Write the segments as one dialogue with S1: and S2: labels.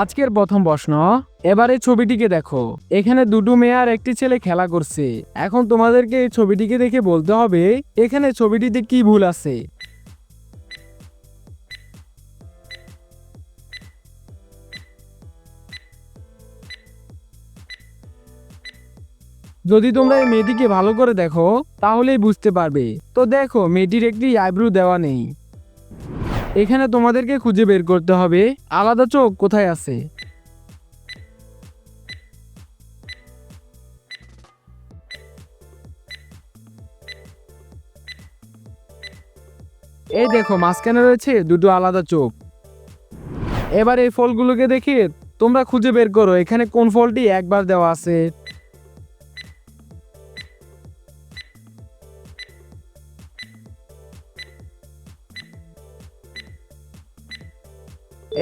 S1: আজকের প্রথম প্রশ্ন, এবারে ছবিটিকে দেখো। এখানে দুটো মেয়ে আর একটি ছেলে খেলা করছে। এখন তোমাদেরকে এই ছবিটিকে দেখে বলতে হবে, এখানে ছবিটিতে কি ভুল আছে? যদি তোমরা এই মেয়েটিকে ভালো করে দেখো, তাহলেই বুঝতে পারবে। তো দেখো, মেয়েটির একটি আইব্রু দেওয়া নেই। এখানে তোমাদেরকে খুঁজে বের করতে হবে। আলাদা চোখ কোথায় আছে? এই দেখো, মাঝখানে রয়েছে দুটো আলাদা চোখ। এবার এই ফলগুলোকে দেখে তোমরা খুঁজে বের করো, এখানে কোন ফলটি একবার দেওয়া আছে।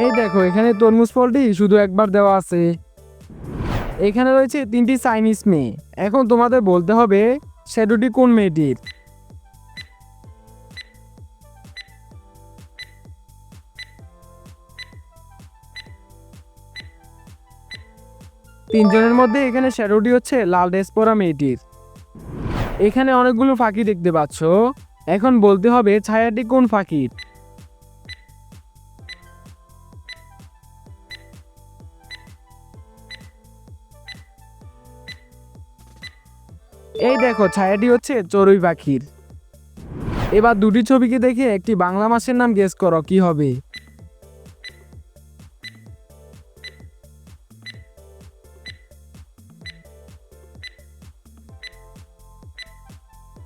S1: এই দেখো, এখানে তরমুজ ফলটি শুধু একবার দেওয়া আছে। এখানে রয়েছে তিনটি চাইনিজ মেয়ে। এখন তোমাদের বলতে হবে, শ্যাডোটি কোন মেয়েটির? তিনজনের মধ্যে এখানে শ্যাডোটি হচ্ছে লাল ড্রেস পরা মেয়েটির। এখানে অনেকগুলো ফাঁকি দেখতে পাচ্ছ। এখন বলতে হবে, ছায়াটি কোন ফাঁকির? এই দেখো, ছায়াটি হচ্ছে চড়ুই পাখির। এবার দুটি ছবিকে দেখে একটি বাংলা মাসের নাম গেস করো, কি হবে?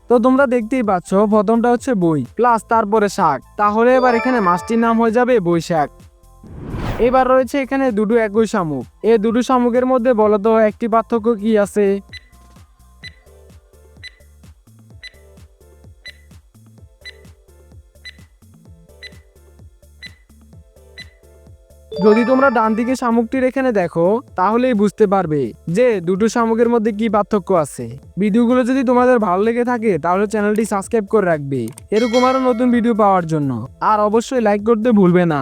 S1: তো তোমরা দেখতেই পাচ্ছ, প্রথমটা হচ্ছে বই প্লাস তারপরে শাক। তাহলে এবার এখানে মাছটির নাম হয়ে যাবে বৈশাখ এবার রয়েছে এখানে দুটো একই শামুক। এই দুটো শামুকের মধ্যে বলো তো একটি পার্থক্য কি আছে? যদি তোমরা ডান দিকে শামুকটির এখানে দেখো, তাহলেই বুঝতে পারবে যে দুটো শামুকের মধ্যে কি পার্থক্য আছে। ভিডিওগুলো যদি তোমাদের ভালো লেগে থাকে, তাহলে চ্যানেলটি সাবস্ক্রাইব করে রাখবে। এরকম আরও নতুন ভিডিও পাওয়ার জন্য। আর অবশ্যই লাইক করতে ভুলবে না।